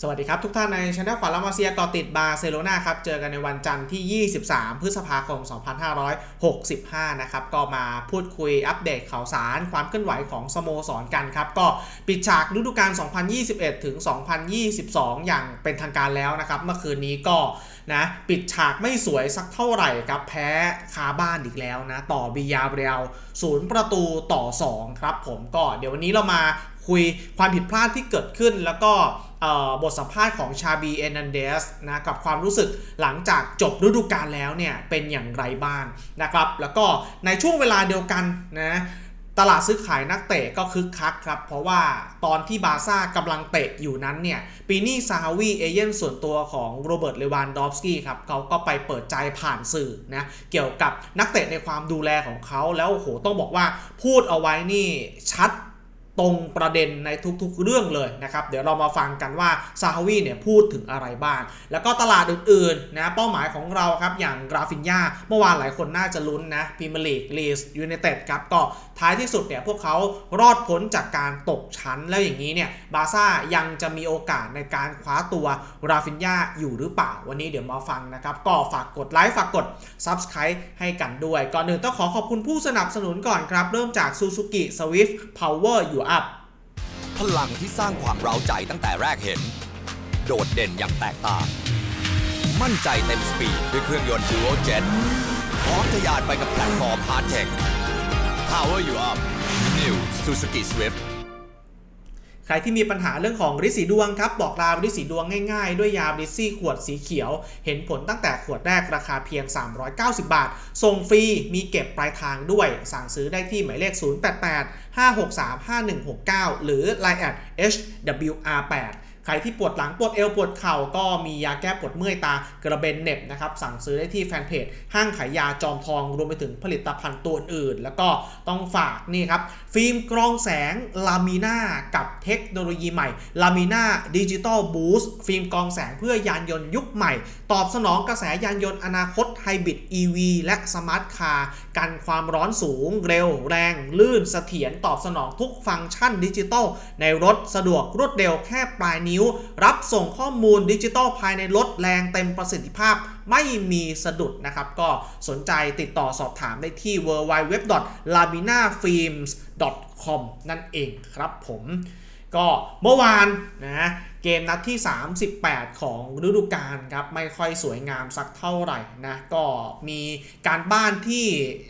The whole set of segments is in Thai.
สวัสดีครับทุกท่านในช anel ขวัญลามาเซียกอติดบาร์เซโลนาครับ เจอกันในวันจันทร์ที่ 23 พฤษภาคม 2565 นะครับ ก็มาพูดคุยอัปเดตข่าวสารความเคลื่อนไหวของสโมสรกันครับ ก็ปิดฉากฤดูกาล 2021 ถึง 2022 อย่างเป็นทางการแล้วนะครับ เมื่อคืนนี้ก็นะปิดฉากไม่สวยสักเท่าไหร่ครับ แพ้คาบ้านอีกแล้วนะ ต่อบียาเรียลศูนย์ประตูต่อ 2 ครับผมก็เดี๋ยววันนี้เรามาคุยความผิดพลาดที่เกิดขึ้นแล้วก็บทสัมภาษณ์ของชาบีเอนันเดสนะกับความรู้สึกหลังจากจบฤดูกาลแล้วเนี่ยเป็นอย่างไรบ้างนะครับ แล้วก็ในช่วงเวลาเดียวกันนะตลาดซื้อขายนักเตะก็คึกคักครับ เพราะว่าตอนที่บาซ่ากำลังเตะอยู่นั้นเนี่ยปีนี่ซาฮาวีเอเย่นส่วนตัวของโรเบิร์ตเลวานดอฟสกี้ครับเขาก็ไปเปิดใจผ่านสื่อนะเกี่ยวกับนักเตะในความดูแลของเขาแล้วโหต้องบอกว่าพูดเอาไว้นี่ชัด ตรงประเด็นในทุกๆเรื่องเลยนะครับเดี๋ยวเรามาฟังกันว่าซาฮาวีเนี่ยพูดถึงอะไรบ้าง แล้วก็ตลาดอื่นๆนะเป้าหมายของเราครับอย่างกราฟินยาเมื่อวานหลายคนน่าจะลุ้นนะพรีเมลีกลีสยูไนเต็ดครับก็ท้ายที่สุดเนี่ยพวกเขารอดพ้นจากการตกชั้นแล้วอย่างนี้เนี่ยบาซ่ายังจะมีโอกาสในการคว้าตัวราฟินยาอยู่หรือเปล่า วันนี้เดี๋ยวมาฟังนะครับก็ฝากกดไลค์ฝากกด Subscribe ให้กันด้วย ก่อนหนึ่งต้องขอขอบคุณผู้สนับสนุนก่อนครับเริ่มจาก Suzuki Swift Power You Up พลังที่สร้างความเร้าใจตั้งแต่แรกเห็น โดดเด่นอย่างแตกต่าง มั่นใจเต็มสปีดด้วยเครื่องยนต์ Duo Jet พร้อมทะยานไปกับแพลตฟอร์ม Hard Tech Power You Up New Suzuki Swift ใครที่มีปัญหาเรื่องของฤทธิ์สีดวงครับบอกลาฤทธิ์สีดวงง่ายๆ ด้วยยาบริซี่ขวดสีเขียว เห็นผลตั้งแต่ขวดแรกราคาเพียง 390 บาท ส่งฟรีมีเก็บปลายทางด้วย สั่งซื้อได้ที่หมายเลข 088 563 5169 หรือ Line at HWR8 ใครที่ปวดหลังปวดเอวปวดเข่าก็มียาแก้ปวดเมื่อยตากระเบนเน็บนะครับสั่งซื้อได้ที่แฟนเพจห้างขายยาจอมทองรวมไปถึงผลิตภัณฑ์ตัวอื่น แล้วก็ต้องฝากนี่ครับฟิล์มกรองแสงลามีน่ากับเทคโนโลยีใหม่ลามีน่าดิจิตอลบูสต์ฟิล์มกรองแสงเพื่อยานยนต์ยุคใหม่ตอบสนองกระแสยานยนต์อนาคตไฮบริด EV และสมาร์ทคาร์กันความร้อนสูง เร็ว แรง ลื่นเสถียรตอบสนองทุกฟังก์ชันดิจิตอลในรถสะดวกรวดเร็วแค่ปลายนิ้ว รับส่งข้อมูลดิจิตอลภายในรถแรงเต็มประสิทธิภาพไม่มีสะดุดนะครับ ก็สนใจติดต่อสอบถามได้ที่ www.laminafilms.com นั่นเองครับผม ก็เมื่อวานนะเกมนัดที่ 38 ของฤดูกาลครับไม่ค่อยสวยงามสักเท่าไหร่นะก็มีการบ้านที่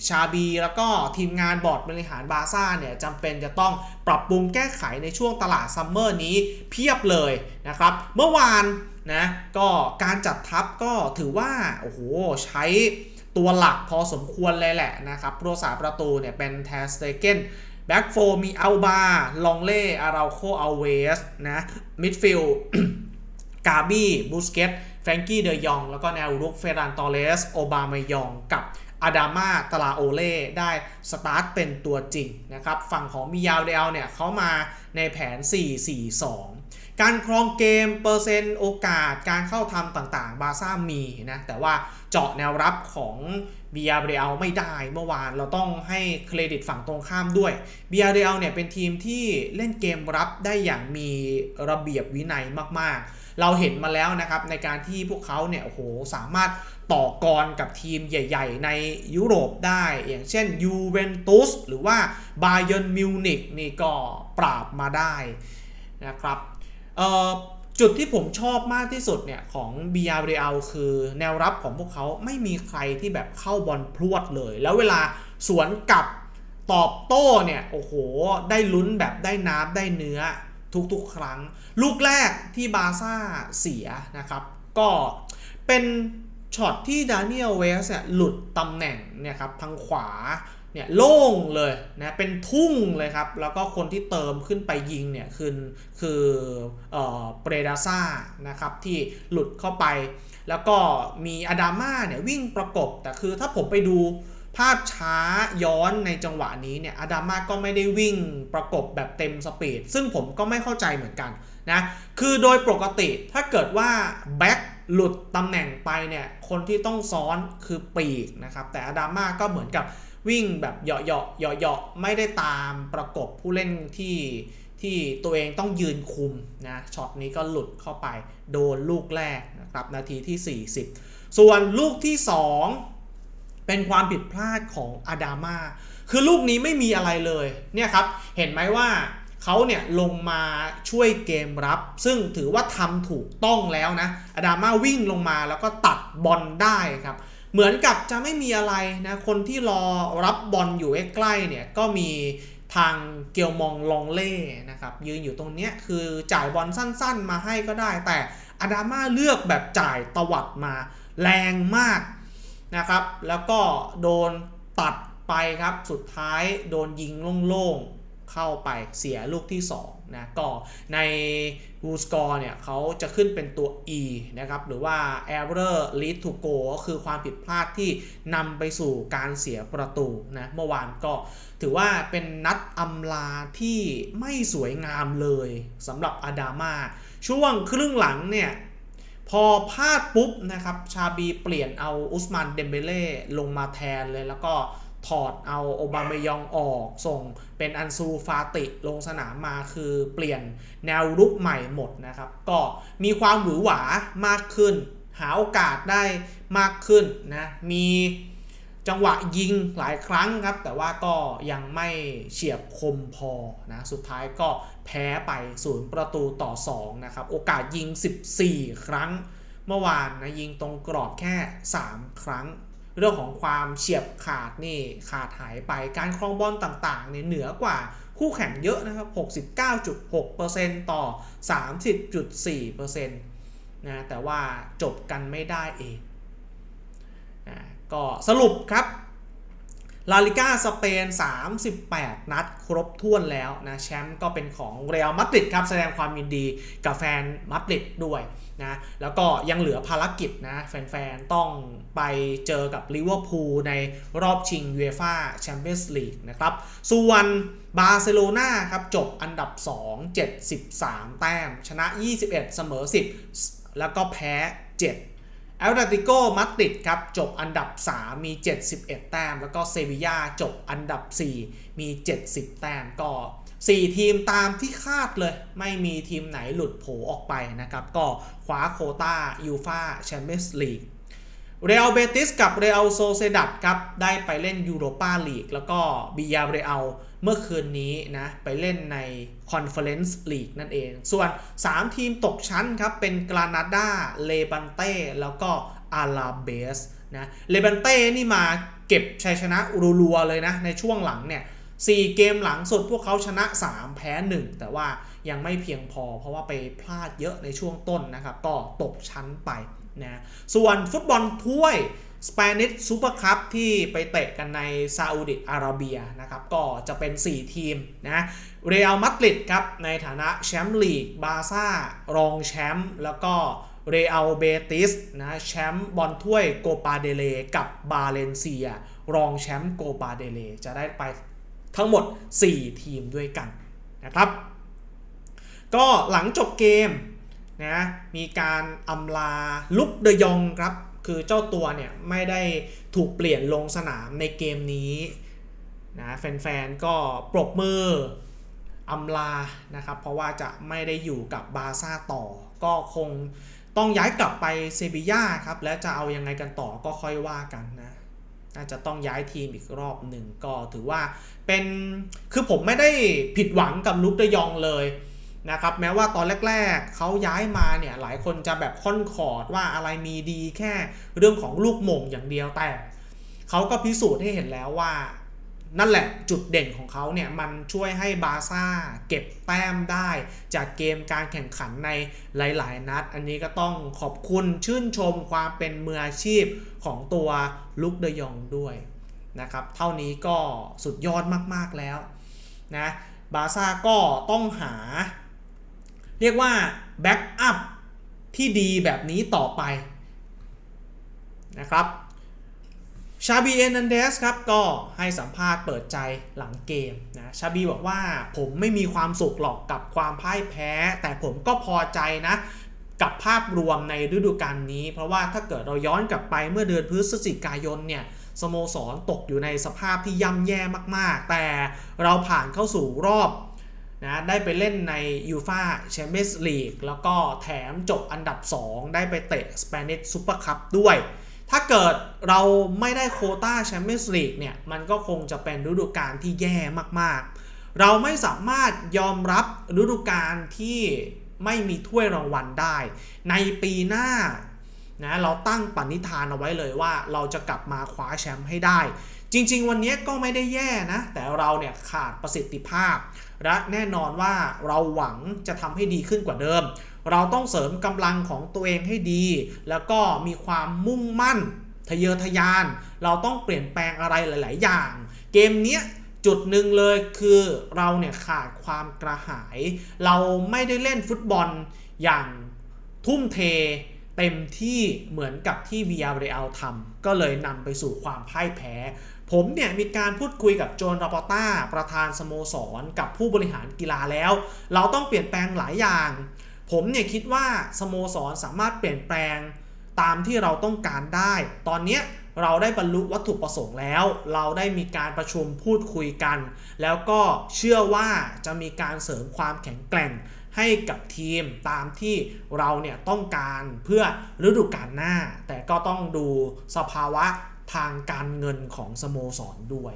ชาบีแล้วก็ทีมงานบอร์ดบริหารบาร์ซ่าเนี่ยจำเป็นจะต้องปรับปรุงแก้ไขในช่วงตลาดซัมเมอร์นี้เพียบเลยนะครับ เมื่อวานนะก็การจัดทัพก็ถือว่าโอ้โหใช้ตัวหลักพอสมควรเลยแหละนะครับผู้รักษาประตูเนี่ยเป็นแทสเตเกน แบ็กโฟมีอัลบาลองเล่อาราโคอัลเวสนะมิดฟิลกาบี้บูสเกตแฟรงกี้เดยอง แล้วก็แนวรุกเฟรันตอเลส โอบามายองกับอาดามาตลาโอเล่ได้สตาร์ทเป็นตัวจริงนะครับ ฝั่งของมิยาวเดลเนี่ยเขามาในแผน 4-4-2 การครองเกมเปอร์เซ็นต์โอกาสการเข้าทำต่างๆ บาซ่ามีนะแต่ว่าเจาะแนวรับของเบียเรียลไม่ได้เมื่อวานเราต้องให้เครดิตฝั่งตรงข้ามด้วยเบียเรียลเนี่ยเป็นทีมที่เล่นเกมรับได้อย่างมีระเบียบวินัยมากๆ เราเห็นมาแล้วนะครับในการที่พวกเขาเนี่ยโอ้โหสามารถต่อกรกับทีมใหญ่ ๆ ในยุโรปได้ อย่างเช่นยูเวนตุสหรือว่าบาเย r n นมิวนิกนี่ก็ปราบมาได้นะครับ จุดที่ผมชอบมากที่สุดเนี่ยของบียาเรียลคือแนวรับของพวกเขาไม่มีใครที่แบบเข้าบอลพรวดเลย แล้วเวลาสวนกลับตอบโต้เนี่ยโอ้โห ได้ลุ้นแบบได้น้ำได้เนื้อทุกๆ ครั้ง ลูกแรกที่บาซ่าเสียนะครับ ก็เป็น ช็อตที่ดานิเอลเวสเนี่ยหลุดตำแหน่งเนี่ยครับทางขวาเนี่ยโล่งเลยนะเป็นทุ่งเลยครับ แล้วก็คนที่เติมขึ้นไปยิงเนี่ยคือคือเอ่อเปรดาซ่านะครับที่หลุดเข้าไป แล้วก็มีอดาม่าเนี่ยวิ่งประกบ แต่คือถ้าผมไปดูภาพช้าย้อนในจังหวะนี้เนี่ยอดาม่าก็ไม่ได้วิ่งประกบแบบเต็มสปีดซึ่งผมก็ไม่เข้าใจเหมือนกันนะคือโดยปกติถ้าเกิดว่าแบ็ค หลุดตำแหน่งไปเนี่ยคนที่ต้องซ้อนคือปีกนะครับแต่อดาม่าก็เหมือนกับวิ่งแบบเหาะเหาะเหาะเหาะไม่ได้ตามประกบผู้เล่นที่ที่ตัวเองต้องยืนคุมนะช็อตนี้ก็หลุดเข้าไปโดนลูกแรกนะครับนาทีที่ 40 ส่วนลูกที่ 2 เป็นความผิดพลาดของอาดามาคือลูกนี้ไม่มีอะไรเลยเนี่ยครับเห็นไหมว่า เขาเนี่ยลงมาช่วยเกมรับ ซึ่งถือว่าทำถูกต้องแล้วนะอาดามาวิ่งลงมาแล้วก็ตัดบอลได้ครับ เหมือนกับจะไม่มีอะไรนะคนที่รอรับบอลอยู่ใกล้ๆเนี่ยก็มีทางเกียวมองลองเล่นะครับยืนอยู่ตรงเนี้ยคือจ่ายบอลสั้นๆ มาให้ก็ได้ แต่อาดามาเลือกแบบจ่ายตวัดมาแรงมากนะครับ แล้วก็โดนตัดไปครับ สุดท้ายโดนยิงโล่งๆ เข้าไปเสียลูกที่2นะก็ใน g o o score เนี่ยเขาจะขึ้นเป็นตัว e นะครับหรือว่า error lead to go ก็คือความผิดพลาดที่นำไปสู่การเสียประตูนะเมื่อวานก็ถือว่าเป็นนัดอำลาที่ไม่สวยงามเลยสำหรับอาดามาช่วงครึ่งหลังเนี่ยพอพลาดปุ๊บนะครับชาบีเปลี่ยนเอาอุสมานเดมเบเล่ลงมาแทนเลยแล้วก็ ถอดเอาโอบามายองออก ส่งเป็นอันซูฟาติลงสนามมาคือเปลี่ยนแนวรุกใหม่หมดนะครับ ก็มีความหวือหวามากขึ้น หาโอกาสได้มากขึ้นนะมีจังหวะยิงหลายครั้งครับ แต่ว่าก็ยังไม่เฉียบคมพอนะสุดท้ายก็แพ้ไปศูนย์ประตูต่อ 2 นะครับ โอกาสยิง 14 ครั้ง เมื่อวานนะยิงตรงกรอบแค่ 3 ครั้ง เรื่องของความเฉียบขาดนี่ขาดหายไปการครองบอลต่างๆเนี่ยเหนือกว่าคู่แข่งเยอะนะครับ 69.6%ต่อ 30.4%นะแต่ว่าจบกันไม่ได้เองนะก็สรุปครับ ลาลิก้าสเปน 38 นัดครบถ้วนแล้วนะแชมป์ก็เป็นของเรอัลมาดริดครับแสดงความยินดีกับแฟนมาดริดด้วยนะแล้วก็ยังเหลือภารกิจนะแฟนๆ ต้องไปเจอกับลิเวอร์พูลในรอบชิงยูเอฟ่าแชมเปี้ยนส์ลีกนะครับ ส่วนบาร์เซโลนาครับจบอันดับ 2 73 แต้ม ชนะ 21 เสมอ 10 แล้วก็แพ้ 7 อลตาติโกมาดริดครับจบอันดับ 3 มี 71 แต้ม แล้วก็เซบียาจบอันดับ 4 มี 70 แต้ม ก็ 4 ทีมตามที่คาดเลย ไม่มีทีมไหนหลุดโผออกไปนะครับ ก็คว้าโคตายูฟาแชมเปี้ยนส์ลีกเรอัลเบติสกับเรอัลโซเซดัดครับ ได้ไปเล่นยูโรปาลีกแล้วก็บิยาเรอัล เมื่อคืนนี้นะไปเล่นในคอนเฟอเรนซ์ลีกนั่นเอง ส่วน 3 ทีมตกชั้นครับ เป็นกรานาดาเลบันเต้แล้วก็อาลาเบสนะเลบันเต้นี่มาเก็บชัยชนะรัวๆเลยนะในช่วงหลังเนี่ย4เกมหลังสุดพวกเขาชนะ 3 แพ้ 1 แต่ว่ายังไม่เพียงพอ เพราะว่าไปพลาดเยอะในช่วงต้นนะครับ ก็ตกชั้นไปนะส่วนฟุตบอลถ้วย Spanish Super Cup ที่ไปเตะกันในซาอุดิอาระเบียนะครับก็จะเป็น 4 ทีมนะเรอัลมาดริดครับในฐานะแชมป์ลีกบาซ่ารองแชมป์แล้วก็เรอัลเบติสนะแชมป์บอลถ้วยโกปาเดเลกับบาเลนเซีย รองแชมป์โกปาเดเลจะได้ไปทั้งหมด 4 ทีมด้วยกันนะครับ ก็หลังจบเกมนะมีการอำลาลุกเดยองครับ คือเจ้าตัวเนี่ยไม่ได้ถูกเปลี่ยนลงสนามในเกมนี้นะแฟนๆก็ปรบมืออำลานะครับ เพราะว่าจะไม่ได้อยู่กับบาซ่าต่อ ก็คงต้องย้ายกลับไปเซบีย่าครับ และจะเอายังไงกันต่อก็ค่อยว่ากันนะน่าจะต้องย้ายทีมอีกรอบหนึ่งก็ถือว่าเป็นคือผมไม่ได้ผิดหวังกับลุกเดยองเลย นะครับแม้ว่าตอนแรก ๆเขาย้ายมาเนี่ยหลายคนจะแบบค่อนขอดว่าอะไรมีดีแค่เรื่องของลูกหม่งอย่างเดียวแต่เขาก็พิสูจน์ให้เห็นแล้วว่า นั่นแหละจุดเด่นของเขาเนี่ยมันช่วยให้บาซ่าเก็บแต้มได้ จากเกมการแข่งขันในหลาย ๆ นัด อันนี้ก็ต้องขอบคุณชื่นชมความเป็นมืออาชีพของตัวลุกเดยองด้วยนะครับเท่านี้ก็สุดยอดมากๆแล้วนะบาซ่าก็ต้องหา เรียกว่าแบ็กอัพที่ดีแบบนี้ต่อไปนะครับชาบีเอนันเดสครับก็ให้สัมภาษณ์เปิดใจหลังเกมนะชาบีบอกว่าผมไม่มีความสุขหรอกกับความพ่ายแพ้ แต่ผมก็พอใจนะกับภาพรวมในฤดูกาลนี้ เพราะว่าถ้าเกิดเราย้อนกลับไปเมื่อเดือนพฤศจิกายนเนี่ยสโมสรตกอยู่ในสภาพที่ย่ำแย่มากๆ แต่เราผ่านเข้าสู่รอบ นะได้ไปเล่นในยูฟาแชมเปี้ยนส์ลีกแล้วก็แถมจบอันดับ 2 ได้ไปเตะสเปนิชซูเปอร์คัพด้วย ถ้าเกิดเราไม่ได้โคต้าแชมเปี้ยนส์ลีกเนี่ยมันก็คงจะเป็นฤดูกาลที่แย่มากๆ เราไม่สามารถยอมรับฤดูกาลที่ไม่มีถ้วยรางวัลได้ ในปีหน้านะเราตั้งปณิธานเอาไว้เลยว่าเราจะกลับมาคว้าแชมป์ให้ได้ จริง ๆ วันนี้ก็ไม่ได้แย่นะ แต่เราเนี่ยขาดประสิทธิภาพ และแน่นอนว่าเราหวังจะทำให้ดีขึ้นกว่าเดิม เราต้องเสริมกำลังของตัวเองให้ดี แล้วก็มีความมุ่งมั่นทะเยอทะยาน เราต้องเปลี่ยนแปลงอะไรหลาย ๆ อย่าง เกมเนี้ยจุดหนึ่งเลยคือเราเนี่ยขาดความกระหาย เราไม่ได้เล่นฟุตบอลอย่างทุ่มเทเต็มที่เหมือนกับที่ v r เ a l ทำก็เลยนำไปสู่ความพ่ายแพ้ ผมเนี่ยมีการพูดคุยกับโจนราปอต้าประธานสโมสร กับผู้บริหารกีฬาแล้ว เราต้องเปลี่ยนแปลงหลายอย่าง ผมเนี่ยคิดว่าสโมสรสามารถเปลี่ยนแปลงตามที่เราต้องการได้ ตอนนี้เราได้บรรลุวัตถุประสงค์แล้ว เราได้มีการประชุมพูดคุยกัน แล้วก็เชื่อว่าจะมีการเสริมความแข็งแกร่งให้กับทีมตามที่เราเนี่ยต้องการเพื่อฤดูกาลหน้า แต่ก็ต้องดูสภาวะ ทางการเงินของสโมสรด้วย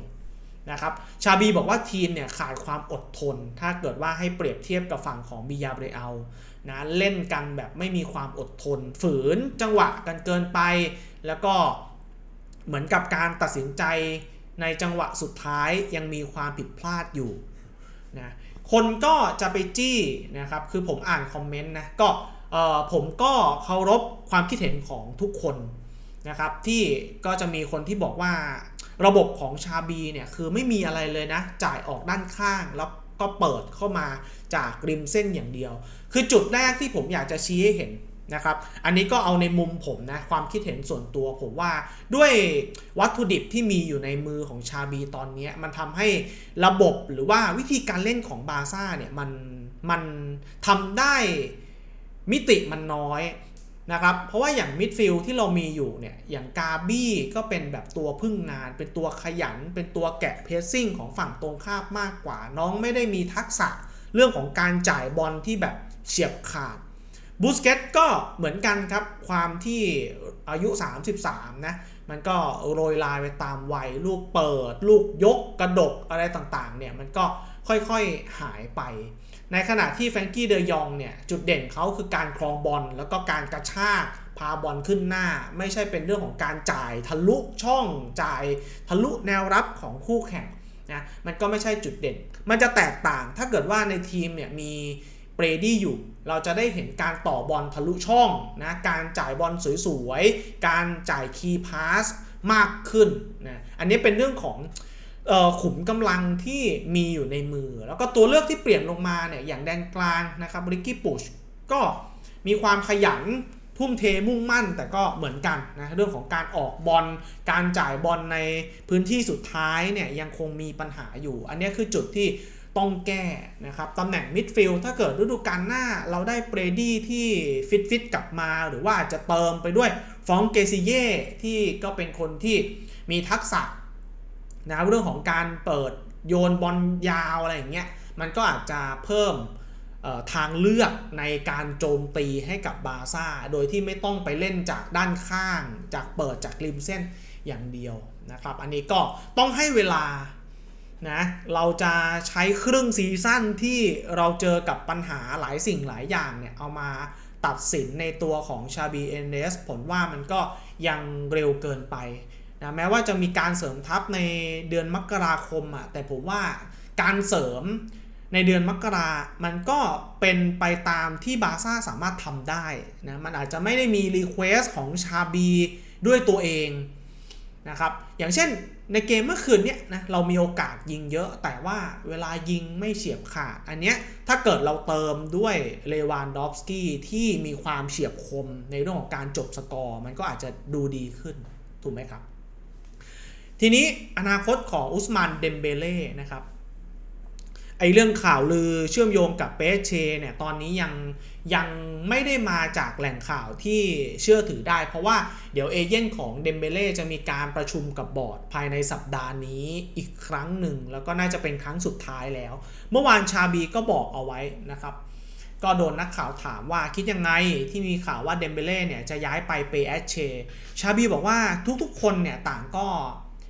นะครับชาบีบอกว่าทีมเนี่ยขาดความอดทน ถ้าเกิดว่าให้เปรียบเทียบกับฝั่งของบิยาเบรเอลนะเล่นกันแบบไม่มีความอดทน ฝืนจังหวะกันเกินไป แล้วก็เหมือนกับการตัดสินใจในจังหวะสุดท้ายยังมีความผิดพลาดอยู่นะคนก็จะไปจี้นะครับคือผมอ่านคอมเมนต์นะก็เออผมก็เคารพความคิดเห็นของทุกคน นะครับที่ก็จะมีคนที่บอกว่าระบบของชาบีเนี่ยคือไม่มีอะไรเลยนะ จ่ายออกด้านข้างแล้วก็เปิดเข้ามาจากริมเส้นอย่างเดียว คือจุดแรกที่ผมอยากจะชี้ให้เห็นนะครับ อันนี้ก็เอาในมุมผมนะ ความคิดเห็นส่วนตัวผมว่าด้วยวัตถุดิบที่มีอยู่ในมือของชาบีตอนนี้มันทำให้ระบบหรือว่าวิธีการเล่นของบาร์ซ่าเนี่ยมันมันทำได้มิติมันน้อย นะครับ เพราะว่าอย่างมิดฟิลด์ที่เรามีอยู่เนี่ย อย่างกาบี้ก็เป็นแบบตัวพึ่งงาน เป็นตัวขยัน เป็นตัวแกะเพสซิ่งของฝั่งตรงข้ามมากกว่า น้องไม่ได้มีทักษะเรื่องของการจ่ายบอลที่แบบเฉียบขาดบูสเกตก็เหมือนกันครับ ความที่อายุ 33 นะ มันก็โรยลายไปตามวัย ลูกเปิด ลูกยกกระดกอะไรต่างๆเนี่ย มันก็ค่อยๆหายไป ในขณะที่แฟรงกี้เดยองเนี่ยจุดเด่นเขาคือการครองบอลแล้วก็การกระชากพาบอลขึ้นหน้า ไม่ใช่เป็นเรื่องของการจ่ายทะลุช่องจ่ายทะลุแนวรับของคู่แข่งนะมันก็ไม่ใช่จุดเด่น มันจะแตกต่างถ้าเกิดว่าในทีมเนี่ยมีเบรดี้อยู่ เราจะได้เห็นการต่อบอลทะลุช่องนะการจ่ายบอลสวยๆ การจ่ายคีย์พาสมากขึ้นนะอันนี้เป็นเรื่องของ ขุมกำลังที่มีอยู่ในมือ แล้วก็ตัวเลือกที่เปลี่ยนลงมาเนี่ยอย่างแดนกลางนะครับริกกี้ปุชก็มีความขยันทุ่มเทมุ่งมั่นแต่ก็เหมือนกันนะเรื่องของการออกบอลการจ่ายบอลในพื้นที่สุดท้ายเนี่ยยังคงมีปัญหาอยู่ อันนี้คือจุดที่ต้องแก้นะครับตำแหน่งมิดฟิลด์ถ้าเกิดฤดูกาลหน้าเราได้เบรดี้ที่ฟิตฟิตกลับมา หรือว่าจะเติมไปด้วยฟองเกซิเย่ที่ก็เป็นคนที่มีทักษะ นะครับเรื่องของการเปิดโยนบอลยาวอะไรอย่างเงี้ยมันก็อาจจะเพิ่มทางเลือกในการโจมตีให้กับบาซ่า โดยที่ไม่ต้องไปเล่นจากด้านข้าง จากเปิดจากริมเส้นอย่างเดียวนะครับ อันนี้ก็ต้องให้เวลานะเราจะใช้ครึ่งซีซั่นที่เราเจอกับปัญหาหลายสิ่งหลายอย่างเนี่ย เอามาตัดสินในตัวของชาบีเอนเนสผลว่ามันก็ยังเร็วเกินไป นะแม้ว่าจะมีการเสริมทัพในเดือนมกราคมอะแต่ผมว่าการเสริมในเดือนมกรามันก็เป็นไปตามที่บาซ่าสามารถทำได้นะมันอาจจะไม่ได้มีรีเควสของชาบีด้วยตัวเองนะครับอย่างเช่นในเกมเมื่อคืนเนี้ยนะเรามีโอกาสยิงเยอะแต่ว่าเวลายิงไม่เฉียบขาด อันเนี้ยถ้าเกิดเราเติมด้วยเลวานดอฟสกี้ที่มีความเฉียบคมในเรื่องของการจบสกอร์ มันก็อาจจะดูดีขึ้น ถูกไหมครับ ทีนี้อนาคตของอุสมานเดมเบเล่นะครับไอเรื่องข่าวลือเชื่อมโยงกับเปเชเนี่ยตอนนี้ยังยังไม่ได้มาจากแหล่งข่าวที่เชื่อถือได้ เพราะว่าเดี๋ยวเอเย่นของเดมเบเล่จะมีการประชุมกับบอร์ดภายในสัปดาห์นี้อีกครั้งหนึ่ง แล้วก็น่าจะเป็นครั้งสุดท้ายแล้ว เมื่อวานชาบีก็บอกเอาไว้นะครับ ก็โดนนักข่าวถามว่าคิดยังไงที่มีข่าวว่าเดมเบเล่เนี่ยจะย้ายไปเปเอเชชาบีบอกว่าทุกๆคนเนี่ยต่างก็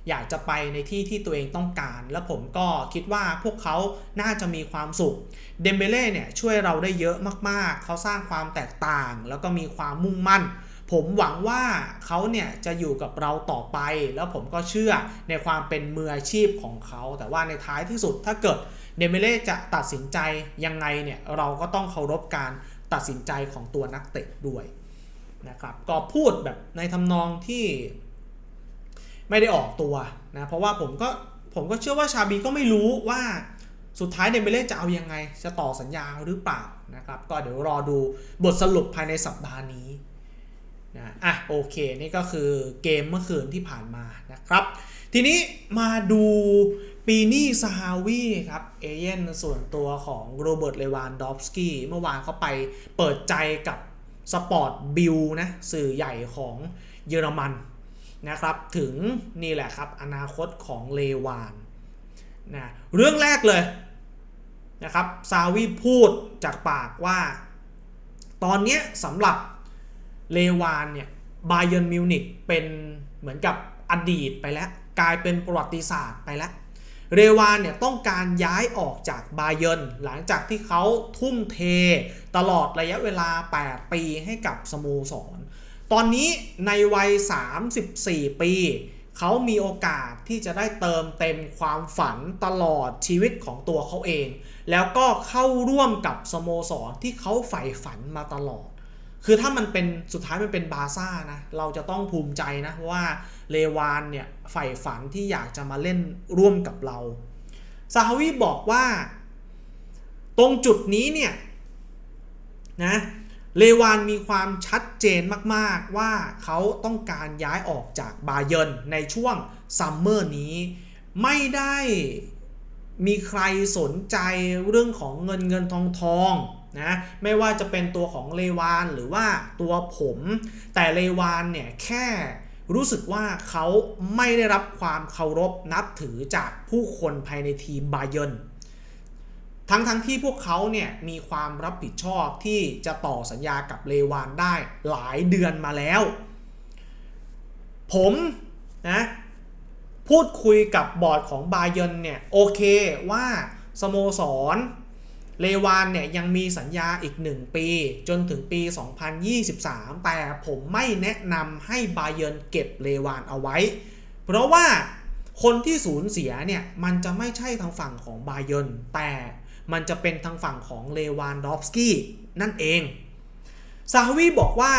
อยากจะไปในที่ที่ตัวเองต้องการ และผมก็คิดว่าพวกเขาน่าจะมีความสุข เดมเบเล่เนี่ยช่วยเราได้เยอะมากๆ เขาสร้างความแตกต่าง แล้วก็มีความมุ่งมั่น ผมหวังว่าเขาเนี่ยจะอยู่กับเราต่อไป แล้วผมก็เชื่อในความเป็นมืออาชีพของเขา แต่ว่าในท้ายที่สุดถ้าเกิดเดมเบเล่จะตัดสินใจยังไงเนี่ยเราก็ต้องเคารพการตัดสินใจของตัวนักเตะด้วยนะครับก็พูดแบบในทำนองที่ ไม่ได้ออกตัวนะเพราะว่าผมก็ผมก็เชื่อว่าชาบีก็ไม่รู้ว่าสุดท้ายเดมเบเล่จะเอายังไง จะต่อสัญญาหรือเปล่านะครับ ก็เดี๋ยวรอดูบทสรุปภายในสัปดาห์นี้นะอะโอเค นี่ก็คือเกมเมื่อคืนที่ผ่านมานะครับ ทีนี้มาดูปีนี่ซาฮาวีครับ เอเย่นส่วนตัวของโรเบิร์ตเลวานดอฟสกี้เมื่อวานเขาไปเปิดใจกับสปอร์ตบิลนะสื่อใหญ่ของเยอรมัน นะครับถึงนี่แหละครับอนาคตของเลวานนะเรื่องแรกเลยนะครับซาวีพูดจากปากว่า ตอนนี้สำหรับเลวานเนี่ยบาเยนมิวนิกเป็นเหมือนกับอดีตไปแล้ว กลายเป็นประวัติศาสตร์ไปแล้วเรวานเนี่ยต้องการย้ายออกจากบาเย r n หลังจากที่เขาทุ่มเทตลอดระยะเวลา 8 ปีให้กับสโมสร ตอนนี้ในวัย 34 ปี เขามีโอกาสที่จะได้เติมเต็มความฝันตลอดชีวิตของตัวเขาเอง แล้วก็เข้าร่วมกับสโมสรที่เขาใฝ่ฝันมาตลอด คือถ้ามันเป็นสุดท้ายมันเป็นบาซ่านะ เราจะต้องภูมิใจนะเพราะว่าเลวานเนี่ยใฝ่ฝันที่อยากจะมาเล่นร่วมกับเราซาฮาวีบอกว่า ตรงจุดนี้เนี่ยนะ เลวานมีความชัดเจนมากๆว่าเขาต้องการย้ายออกจากบาเย r n ในช่วงซัมเมอร์นี้ ไม่ได้มีใครสนใจเรื่องของเงินเงินทองทองนะไม่ว่าจะเป็นตัวของเลวานหรือว่าตัวผม แต่เลวานเนี่ยแค่รู้สึกว่าเขาไม่ได้รับความเคารพนับถือจากผู้คนภายในทีมบาเย r n ทั้งทั้งที่พวกเขาเนี่ยมีความรับผิดชอบที่จะต่อสัญญากับเลวานได้หลายเดือนมาแล้ว ผมนะพูดคุยกับบอร์ดของบาเย r n เนี่ยโอเคว่าสโมสรเลวานเนี่ยยังมีสัญญาอีก 1 ปี จนถึงปี 2023 แต่ผมไม่แนะนำให้บาเย r n เก็บเลวานเอาไว้ เพราะว่าคนที่สูญเสียเนี่ยมันจะไม่ใช่ทางฝั่งของบาเย r n แต่ มันจะเป็นทางฝั่งของเลวานดอฟสกี้นั่นเองซาฮวีบอกว่า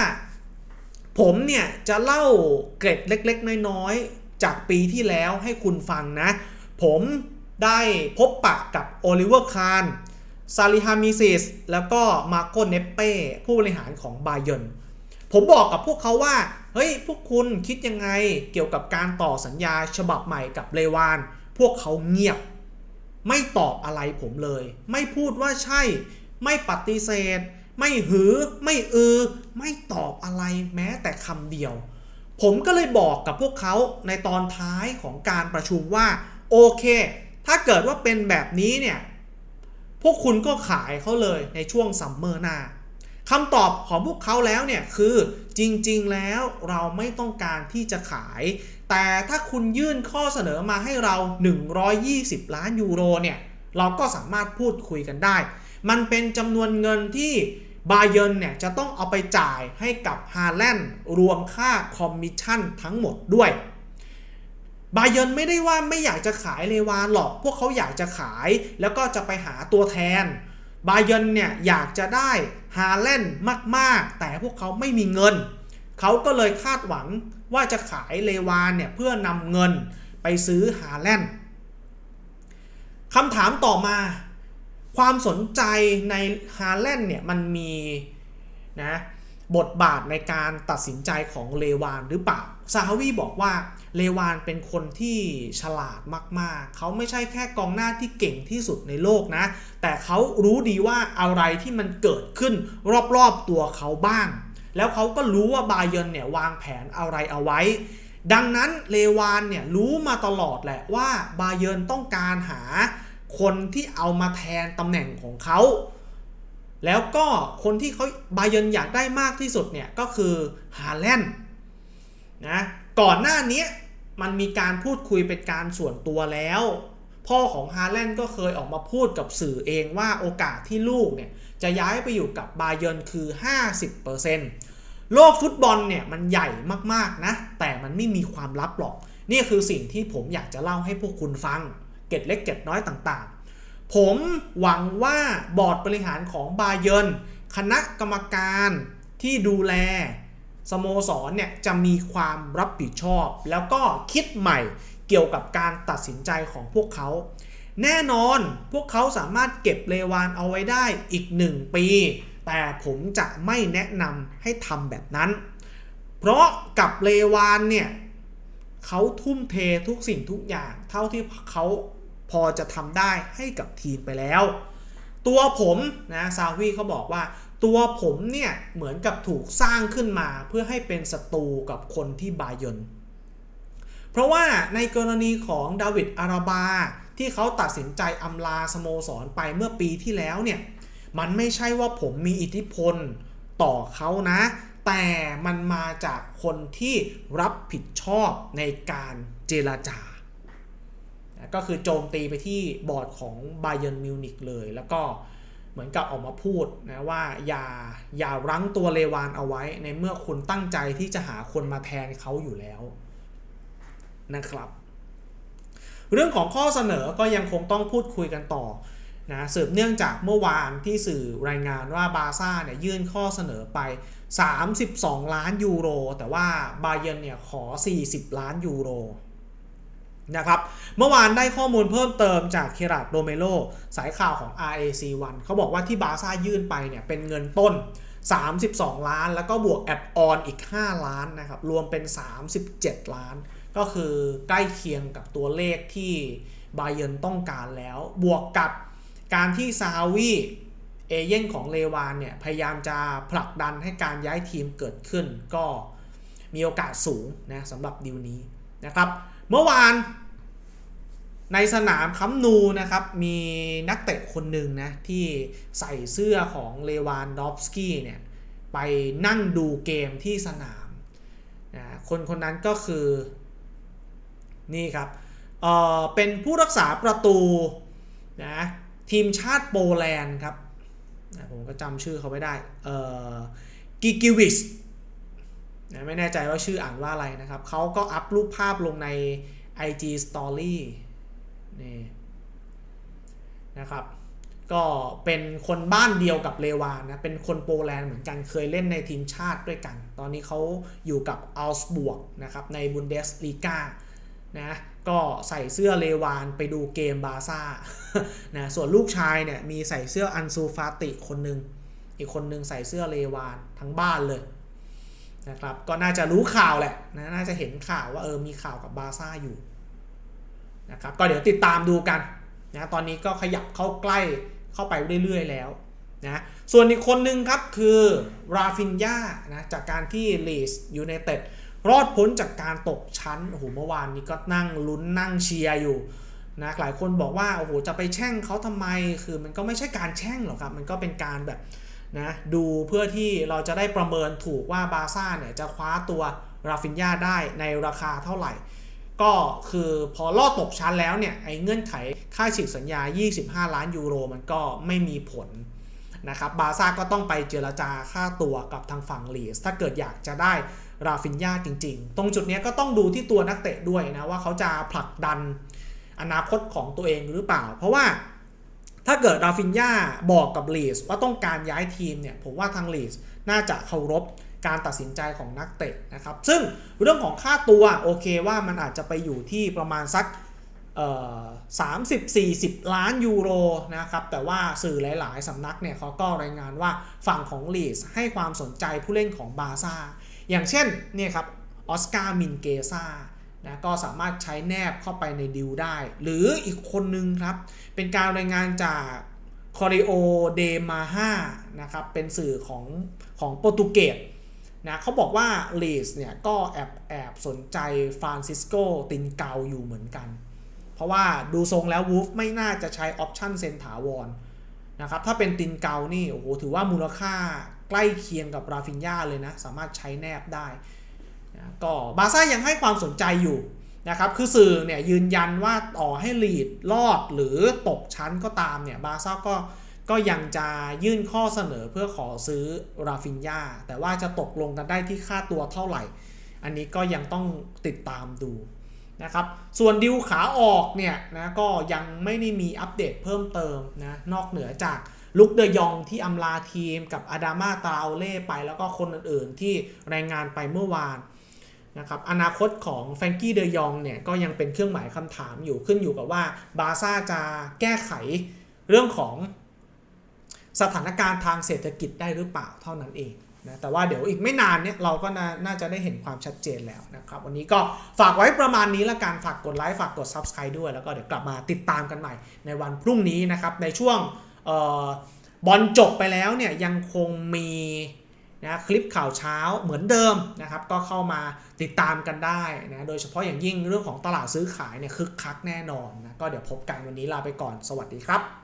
ผมเนี่ยจะเล่าเกร็ดเล็กๆ น้อยๆ จากปีที่แล้วให้คุณฟังนะ ผมได้พบปะกับโอลิเวอร์คาร์ซาลิฮามิซิสแล้วก็มาโกเนเป้ผู้บริหารของบาเย r n ผมบอกกับพวกเขาว่า เฮ้ย พวกคุณคิดยังไงเกี่ยวกับการต่อสัญญาฉบับใหม่กับเลวาน พวกเขาเงียบ ไม่ตอบอะไรผมเลย ไม่พูดว่าใช่ ไม่ปฏิเสธ ไม่หือ ไม่อือ ไม่ตอบอะไรแม้แต่คำเดียว ผมก็เลยบอกกับพวกเขาในตอนท้ายของการประชุมว่า โอเค ถ้าเกิดว่าเป็นแบบนี้เนี่ย พวกคุณก็ขายเขาเลยในช่วงซัมเมอร์หน้าคำตอบของพวกเขาแล้วเนี่ยคือจริงๆแล้วเราไม่ต้องการที่จะขาย แต่ถ้าคุณยื่นข้อเสนอมาให้เรา 120 ล้านยูโรเนี่ย เราก็สามารถพูดคุยกันได้ มันเป็นจำนวนเงินที่บาเย r n เนี่ยจะต้องเอาไปจ่ายให้กับฮาแลนด์รวมค่าคอมมิชชั่นทั้งหมดด้วยบาเย r n ไม่ได้ว่าไม่อยากจะขายเลวานหรอก พวกเขาอยากจะขาย แล้วก็จะไปหาตัวแทน บาเย r n เนี่ยอยากจะได้ฮาแลนด์มาก ๆ แต่พวกเขาไม่มีเงิน เขาก็เลยคาดหวังว่าจะขายเลวานเนี่ยเพื่อนำเงินไปซื้อฮาแลนด์คำถามต่อมา ความสนใจในฮาแลนด์เนี่ยมันมีนะบทบาทในการตัดสินใจของเลวานหรือเปล่าซาฮาวีบอกว่าเลวานเป็นคนที่ฉลาดมากๆ เขาไม่ใช่แค่กองหน้าที่เก่งที่สุดในโลกนะ แต่เขารู้ดีว่าอะไรที่มันเกิดขึ้นรอบๆตัวเขาบ้าง แล้วเขาก็รู้ว่าบาเยนเนี่ยวางแผนอะไรเอาไว้ ดังนั้นเลวานเนี่ยรู้มาตลอดแหละว่าบาเยนต้องการหาคนที่เอามาแทนตำแหน่งของเขาแล้วก็คนที่เขาบาเยนอยากได้มากที่สุดเนี่ยก็คือฮาแลนด์นะก่อนหน้านี้มันมีการพูดคุยเป็นการส่วนตัวแล้ว พ่อของฮาแลนด์ก็เคยออกมาพูดกับสื่อเองว่าโอกาสที่ลูกเนี่ย จะย้ายไปอยู่กับบาเยิร์นคือ 50%โลกฟุตบอลเนี่ยมันใหญ่มากๆนะ แต่มันไม่มีความลับหรอก นี่คือสิ่งที่ผมอยากจะเล่าให้พวกคุณฟัง เก็ดเล็กเก็ดน้อยต่างๆ ผมหวังว่าบอร์ดบริหารของบาเยิร์นคณะกรรมการที่ดูแลสโมสรเนี่ยจะมีความรับผิดชอบ แล้วก็คิดใหม่เกี่ยวกับการตัดสินใจของพวกเขา แน่นอนพวกเขาสามารถเก็บเลวานเอาไว้ได้อีก 1 ปี แต่ผมจะไม่แนะนำให้ทำแบบนั้น เพราะกับเลวานเนี่ยเขาทุ่มเททุกสิ่งทุกอย่าง เท่าที่เขาพอจะทำได้ให้กับทีมไปแล้ว ตัวผมนะซาวีเขาบอกว่า ตัวผมเนี่ยเหมือนกับถูกสร้างขึ้นมาเพื่อให้เป็นศัตรูกับคนที่บาเยนเพราะว่าในกรณีของดาวิดอาราบา ที่เขาตัดสินใจอำลาสโมสรไปเมื่อปีที่แล้วเนี่ย มันไม่ใช่ว่าผมมีอิทธิพลต่อเขานะ แต่มันมาจากคนที่รับผิดชอบในการเจรจาก็คือโจมตีไปที่บอร์ดของบาเย r n m มิวนิกเลย แล้วก็เหมือนกับออกมาพูดนะว่าอย่าอย่ารั้งตัวเลวานเอาไว้ ในเมื่อคุณตั้งใจที่จะหาคนมาแทนเขาอยู่แล้วนะครับ เรื่องของข้อเสนอก็ยังคงต้องพูดคุยกันต่อนะสืบเนื่องจากเมื่อวานที่สื่อรายงานว่าบาซ่าเนี่ยยื่นข้อเสนอไป 32 ล้านยูโร แต่ว่าบาเยนเนี่ยขอ 40 ล้านยูโรนะครับเมื่อวานได้ข้อมูลเพิ่มเติมจากเคราดโดเมโลสายข่าวของ RAC1 เขาบอกว่าที่บาซ่ายื่นไปเนี่ยเป็นเงินต้น 32 ล้าน แล้วก็บวกแอดออนอีก 5 ล้านนะครับรวมเป็น 37 ล้าน ก็คือใกล้เคียงกับตัวเลขที่บาเยร์นต้องการแล้ว บวกกับการที่ซาวีเอเย่นของเลวานเนี่ย พยายามจะผลักดันให้การย้ายทีมเกิดขึ้น ก็มีโอกาสสูงนะสำหรับดีลนี้นะครับ เมื่อวานในสนามคัมนูนะครับ มีนักเตะคนหนึ่งนะ ที่ใส่เสื้อของเลวานดอฟสกี้เนี่ย ไปนั่งดูเกมที่สนามนะคนคนนั้นก็คือ นี่ครับเอ่อเป็นผู้รักษาประตูนะทีมชาติโปแลนด์ครับนะผมก็จำชื่อเขาไม่ได้เอ่อกิกิวิสนะไม่แน่ใจว่าชื่ออ่านว่าอะไรนะครับเขาก็อัพรูปภาพลงใน IG Story นี่นะครับก็เป็นคนบ้านเดียวกับเลวานนะ เป็นคนโปแลนด์เหมือนกัน เคยเล่นในทีมชาติด้วยกัน ตอนนี้เขาอยู่กับอัลสบวกนะครับในบุนเดสลีกา นะก็ใส่เสื้อเลวานไปดูเกมบาซ่านะส่วนลูกชายเนี่ยมีใส่เสื้ออันซูฟาติคนหนึ่งอีกคนหนึ่งใส่เสื้อเลวานทั้งบ้านเลยนะครับก็น่าจะรู้ข่าวแหละนะน่าจะเห็นข่าวว่าเออมีข่าวกับบาซ่าอยู่นะครับก็เดี๋ยวติดตามดูกันนะตอนนี้ก็ขยับเข้าใกล้เข้าไปเรื่อยๆแล้วนะส่วนอีกคนนึงครับคือราฟินยานะจากการที่ลีสยูไนเต็ด รอดพ้นจากการตกชั้นโอ้โหเมื่อวานนี้ก็นั่งลุ้นนั่งเชียร์อยู่นะหลายคนบอกว่าโอ้โหจะไปแช่งเขาทำไมคือมันก็ไม่ใช่การแช่งหรอกครับ มันก็เป็นการแบบนะดูเพื่อที่เราจะได้ประเมินถูกว่าบาซ่าเนี่ยจะคว้าตัวราฟินยาได้ในราคาเท่าไหร่ ก็คือพอลอดตกชั้นแล้วเนี่ยไอ้เงื่อนไขค่าฉีกสัญญา 25 ล้านยูโรมันก็ไม่มีผลนะครับบาซ่าก็ต้องไปเจรจาค่าตัวกับทางฝั่งลีสถ้าเกิดอยากจะได้ ราฟินยาจริง ๆ ตรงจุดนี้ก็ต้องดูที่ตัวนักเตะด้วยนะว่าเขาจะผลักดันอนาคตของตัวเองหรือเปล่า เพราะว่าถ้าเกิดราฟินยาบอกกับลีสว่าต้องการย้ายทีมเนี่ยผมว่าทางลีสน่าจะเคารพการตัดสินใจของนักเตะนะครับ ซึ่งเรื่องของค่าตัวโอเคว่ามันอาจจะไปอยู่ที่ประมาณสักเอ่อ30-40ล้านยูโรนะครับ แต่ว่าสื่อหลาย ๆ สำนักเนี่ยเขาก็รายงานว่าฝั่งของลีสให้ความสนใจผู้เล่นของบาร์ซ่า อย่างเช่นเนี่ยครับออสการ์มินเกซ่านะก็สามารถใช้แนบเข้าไปในดิวได้ หรืออีกคนนึงครับ เป็นการรายงานจากคอริโอเดมาฮานะครับ เป็นสื่อของของโปรตุเกสนะเขาบอกว่าลีสเนี่ยก็แอบแอบสนใจฟรานซิสโกตินเกาอยู่เหมือนกัน เพราะว่าดูทรงแล้ววูฟไม่น่าจะใช้ออปชั่นเซนถาวรนะครับ ถ้าเป็นตินเกานี่โอ้โหถือว่ามูลค่า ใกล้เคียงกับราฟินญาเลยนะ สามารถใช้แนบได้นะก็บาซ่ายังให้ความสนใจอยู่นะครับ คือสื่อเนี่ยยืนยันว่าต่อให้ลีดรอดหรือตกชั้นก็ตามเนี่ยบาซ่าก็ก็ยังจะยื่นข้อเสนอเพื่อขอซื้อราฟินญาแต่ว่าจะตกลงกันได้ที่ค่าตัวเท่าไหร่ อันนี้ก็ยังต้องติดตามดูนะครับ ส่วนดิวขาออกเนี่ยนะก็ยังไม่ได้มีอัปเดตเพิ่มเติมนะนอกเหนือจาก ลุกเดยองที่อำลาทีมกับอาดามาตาเล่ไปแล้วก็คนอื่นๆ ที่รายงานไปเมื่อวานนะครับอนาคตของแฟรงกี้เดยองเนี่ยก็ยังเป็นเครื่องหมายคำถามอยู่ขึ้นอยู่กับว่าบาซ่าจะแก้ไขเรื่องของสถานการณ์ทางเศรษฐกิจได้หรือเปล่าเท่านั้นเองนะแต่ว่าเดี๋ยวอีกไม่นานเนี่ยเราก็นาน่าจะได้เห็นความชัดเจนแล้วนะครับ วันนี้ก็ฝากไว้ประมาณนี้ละกันฝากกดไลค์ฝากกด Subscribe ด้วย แล้วก็เดี๋ยวกลับมาติดตามกันใหม่ในวันพรุ่งนี้นะครับในช่วง บอลจบไปแล้วเนี่ยยังคงมีนะคลิปข่าวเช้าเหมือนเดิมนะครับก็เข้ามาติดตามกันได้นะโดยเฉพาะอย่างยิ่งเรื่องของตลาดซื้อขายเนี่ยคึกคักแน่นอนนะก็เดี๋ยวพบกันวันนี้ลาไปก่อนสวัสดีครับ